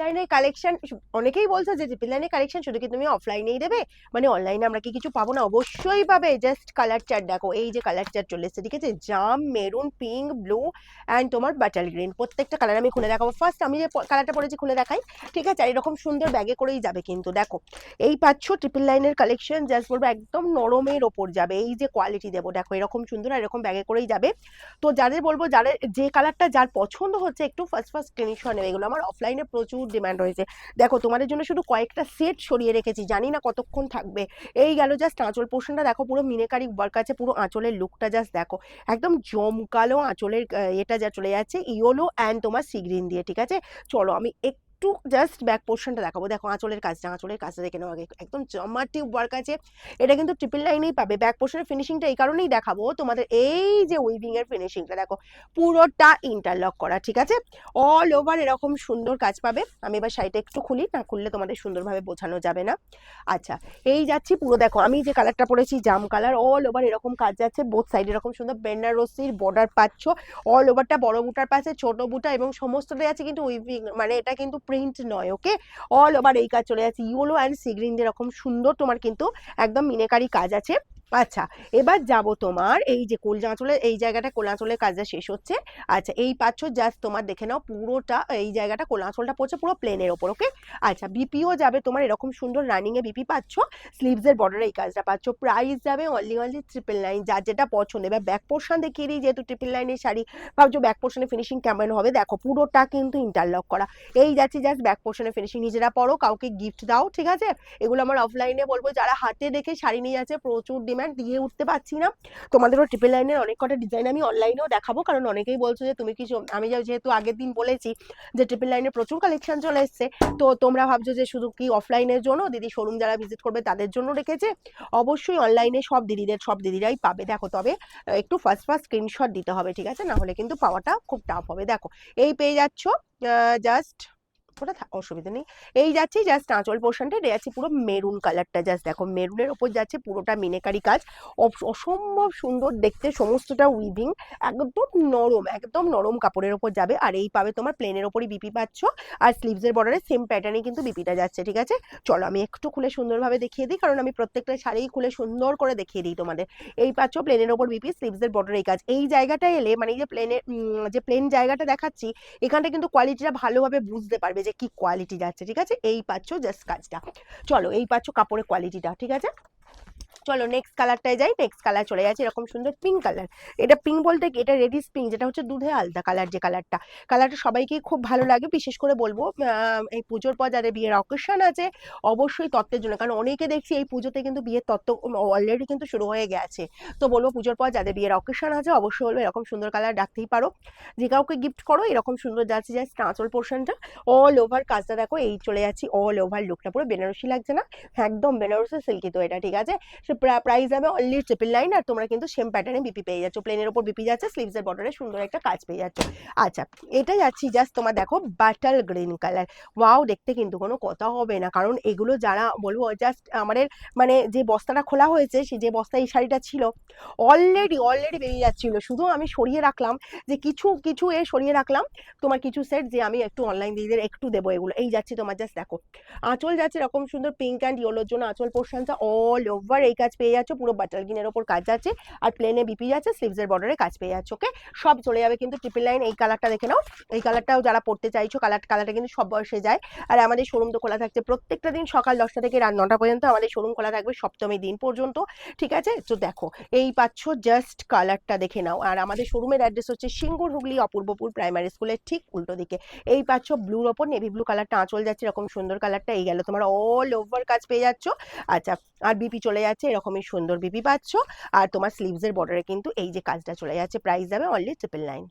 লাইনের কালেকশন অনেকেই বলছে যে ট্রিপল লাইনের কালেকশন শুধু কি তুমি অফলাইনেই দেবে? মানে অনলাইনে আমরা কি কিছু পাবো না? অবশ্যই পাবে। জাস্ট কালার চার্ট দেখো, এই যে কালার চার্ট চলে এসেছে, ঠিক আছে? জাম, মেরুন পিঙ্ক ব্লু অ্যান্ড তোমার বাটার গ্রিন প্রত্যেকটা কালার আমি খুলে দেখাবো। ফার্স্ট আমি যে কালারটা পরেছি খুলে দেখাই, ঠিক আছে? আর এরকম সুন্দর ব্যাগে করেই যাবে কিন্তু, দেখো। এই পাচ্ছ ট্রিপল লাইনের কালেকশন জাস্ট বলব একদম নরমের ওপর যাবে। এই যে কোয়ালিটি দেবো, দেখো, এরকম সুন্দর আর এরকম ব্যাগে করেই যাবে। তো যাদের বলব, যাদের, যে কালারটা যার পছন্দ হচ্ছে, একটু ফার্স্ট ফার্স্ট স্ক্রিনশট নেবে। এগুলো আমার অফলাইনে প্রচুর ডিমান্ড রয়েছে। দেখো, তোমাদের জন্য শুধু কয়েকটা সেট সরিয়ে রেখেছি, জানি না কতক্ষণ থাকবে। এই গেল জাস্ট আঁচল পোর্শনটা দেখো, পুরো মিনেকারি ওয়ার্ক আছে, পুরো আঁচলের লুকটা জাস্ট দেখো। একদম জমকালো আঁচলের এটা যা চলে যাচ্ছে ইয়োলো অ্যান্ড তোমার সিগ্রিন দিয়ে, ঠিক আছে? চলো, আমি একটু জাস্ট ব্যাক পোর্শনটা দেখাবো। দেখো, আঁচলের কাজটা আঁচলের কাজটা দেখে নেওয়া আগে। একদম জমাটিভ ওয়ার্ক আছে। এটা কিন্তু ট্রিপল লাইনেই পাবে। ব্যাক পোর্শনের ফিনিশিংটা এই কারণেই দেখাবো। তোমাদের এই যে উইভিং এর ফিনিশিংটা দেখো, পুরোটা ইন্টারলক করা, ঠিক আছে? অল ওভার এরকম সুন্দর কাজ পাবে। আমি এবার শাড়িটা একটু খুলি। না খুললে তোমাদের সুন্দরভাবে বোঝানো যাবে না। আচ্ছা এই যাচ্ছি পুরো। দেখো, আমি যে কালারটা পরেছি, জাম কালার অল ওভার এরকম কাজ যাচ্ছে। বোথ সাইড এরকম সুন্দর বেনারসির বর্ডার পাচ্ছ। অল ওভারটা বড় বুটার পাশে, ছোট বুটা এবং সমস্তটাই আছে কিন্তু উইভিং মানে এটা কিন্তু প্রিন্ট নয় ওকে অল ওভার এই কাজ চলে যাচ্ছে। ইয়োলো অ্যান্ড সিগ্রিন যেরকম সুন্দর, তোমার কিন্তু একদম মিনেকারি কাজ আছে। আচ্ছা এবার যাব তোমার এই যে কোলজাঁচলে, এই জায়গাটা কোলা আঁচলের কাজটা শেষ হচ্ছে। আচ্ছা এই পাচ্ছ জাস্ট তোমার দেখে নাও পুরোটা, এই জায়গাটা কোলা আঁচলটা পড়ছে পুরো প্লেনের ওপর ওকে আচ্ছা বিপিও যাবে তোমার এরকম সুন্দর রানিংয়ে বিপি পাচ্ছ স্লিভসের বর্ডারে এই কাজটা পাচ্ছ প্রাইস যাবে অনলি অনলি ট্রিপল লাইন যার যেটা পছন্দ। এবার ব্যাক পোর্শন দেখিয়ে দিই, যেহেতু ট্রিপল লাইনের শাড়ি, ভাবছ ব্যাক পোর্শনে ফিনিশিং কেমন হবে? দেখো, পুরোটা কিন্তু ইন্টারলক করা। এই যাচ্ছি জাস্ট ব্যাক পোর্শনে ফিনিশিং নিজেরা পড়ো কাউকে গিফট দাও, ঠিক আছে? এগুলো আমার অফলাইনে বলব, যারা হাতে দেখে শাড়ি নিয়ে যাচ্ছে, প্রচুর ডিমান্ড দিয়ে উঠতে পারছি না। তোমাদেরও ট্রিপল লাইনের অনেক কটা ডিজাইন আমি অনলাইনেও দেখাবো, কারণ অনেকেই বলছো যে তুমি কিছু, আমি যেহেতু আগের দিন বলেছি যে ট্রিপল লাইনে প্রচুর কালেকশন চলে এসছে, তো তোমরা ভাবছ যে শুধু কি অফলাইনের জন্য? দিদি শোরুম যারা ভিজিট করবে তাদের জন্য রেখেছে। অবশ্যই অনলাইনে সব দিদিদের, সব দিদিরাই পাবে। দেখো তবে একটু ফার্স্ট ফার্স্ট স্ক্রিনশট দিতে হবে, ঠিক আছে? না হলে কিন্তু পাওয়াটা খুব টাফ হবে। দেখো, এই পেয়ে যাচ্ছ জাস্ট ওটা অসুবিধা নেই। এই যাচ্ছে জাস্ট আঁচল পোর্শনটা এটা যাচ্ছে পুরো মেরুন কালারটা জাস্ট দেখো, মেরুনের ওপর যাচ্ছে পুরোটা মিনেকারি কাজ। অসম্ভব সুন্দর দেখতে, সমস্তটা উইভিং একদম নরম একদম নরম কাপড়ের ওপর যাবে। আর এই পাবে তোমার প্লেনের ওপরই বিপি পাচ্ছ। আর স্লিভসের বর্ডারে সেম প্যাটার্নে কিন্তু বিপিটা যাচ্ছে, ঠিক আছে? চলো, আমি একটু খুলে সুন্দরভাবে দেখিয়ে দিই, কারণ আমি প্রত্যেকটা শাড়ি খুলে সুন্দর করে দেখিয়ে দিই তোমাদের। এই পাচ্ছ প্লেনের ওপর বিপি স্লিভসের বর্ডারে এই কাজ। এই জায়গাটা এলে মানে এই যে প্লেনের যে প্লেন জায়গাটা দেখাচ্ছি, এখানটা কিন্তু কোয়ালিটিটা ভালোভাবে বুঝতে পারবে যে কি কোয়ালিটি যাচ্ছে, ঠিক আছে? এই পাচ্ছ জাস্ট কাজটা। চলো, এই পাচ্ছ কাপড়ের কোয়ালিটিটা ঠিক আছে? চলো নেক্সট কালারটায় যাই নেক্সট কালার চলে যাচ্ছে, এরকম সুন্দর পিঙ্ক কালার এটা পিঙ্ক বলতে কি? এটা রেডিস পিঙ্ক যেটা হচ্ছে দুধে আলতা কালার যে কালারটা কালারটা সবাইকেই খুব ভালো লাগে, বিশেষ করে বলব এই পুজোর পর যাদের বিয়ের অকেশন আছে, অবশ্যই তত্ত্বের জন্য। কারণ অনেকে দেখছি এই পুজোতে কিন্তু বিয়ের তত্ত্ব অলরেডি কিন্তু শুরু হয়ে গেছে। তো বলব পুজোর পর যাদের বিয়ের অকেশন আছে, অবশ্যই বলব এরকম সুন্দর কালার রাখতেই পারো। যে কাউকে গিফট করো, এরকম সুন্দর যাচ্ছে জাস্ট আঁচল পোর্শনটা অল ওভার কাজটা দেখো, এই চলে যাচ্ছি অল ওভার লুকটা পুরো বেনারসি লাগছে না, একদম বেনারসি সিল্কি তো এটা, ঠিক আছে? সে প্রাইস যাবে অনলি ট্রিপল লাইন আর তোমরা কিন্তু সেম প্যাটার্নে বিপি পেয়ে যাচ্ছ। প্লেনের ওপর বিপি যাচ্ছে স্লিভসের বর্ডারে সুন্দর একটা কাজ পেয়ে যাচ্ছ। আচ্ছা এটা যাচ্ছি জাস্ট তোমার দেখো বাটাল গ্রিন কালার ওয়াও দেখতে কিন্তু কোনো কথা হবে না। কারণ এগুলো যারা বলব জাস্ট আমাদের মানে যে বস্তাটা খোলা হয়েছে, সে যে বস্তায় এই শাড়িটা ছিল অলরেডি অলরেডি বেরিয়ে যাচ্ছিল। শুধু আমি সরিয়ে রাখলাম যে কিছু কিছু এ সরিয়ে রাখলাম। তোমার কিছু সেট যে আমি একটু অনলাইন দিদিদের একটু দেবো এগুলো। এই যাচ্ছি তোমার জাস্ট দেখো। আঁচল যাচ্ছে এরকম সুন্দর পিঙ্ক অ্যান্ড ইয়েলোর জন্য আঁচল পোর্শনটা অল ওভার এই কাজ পেয়ে যাচ্ছে, পুরো বাটার গিনের ওপর কাজ যাচ্ছে আর প্লেনে বিপি যাচ্ছে স্লিভসের বর্ডারে কাজ পেয়ে যাচ্ছে ওকে সব চলে যাবে কিন্তু ট্রিপল লাইন এই কালারটা দেখে নাও। এই কালারটাও যারা পড়তে চাইছো কালার কালারটা কিন্তু সব বয়সে যায়। আর আমাদের শোরুম তো খোলা থাকছে প্রত্যেকটা দিন সকাল দশটা থেকে রাত নটা পর্যন্ত আমাদের শোরুম খোলা থাকবে সপ্তমী দিন পর্যন্ত, ঠিক আছে? তো দেখো, এই পাচ্ছ জাস্ট কালারটা দেখে নাও। আর আমাদের শোরুমের অ্যাড্রেস হচ্ছে সিঙ্গুর হুগলি, অপূর্বপুর প্রাইমারি স্কুলের ঠিক উল্টো দিকে। এই পাচ্ছ ব্লুর ওপর নেভি ব্লু কালারটা আঁচল যাচ্ছে, এরকম সুন্দর কালারটা এই গেল, তোমার অল ওভার কাজ পেয়ে যাচ্ছ। আচ্ছা আর বিপি চলে যাচ্ছে, এরকমই সুন্দর বিপি পাচ্ছ। আর তোমার স্লিভসের বর্ডারে কিন্তু এই যে কাজটা চলে যাচ্ছে প্রাইস যাবে অনলি ট্রিপল নাইন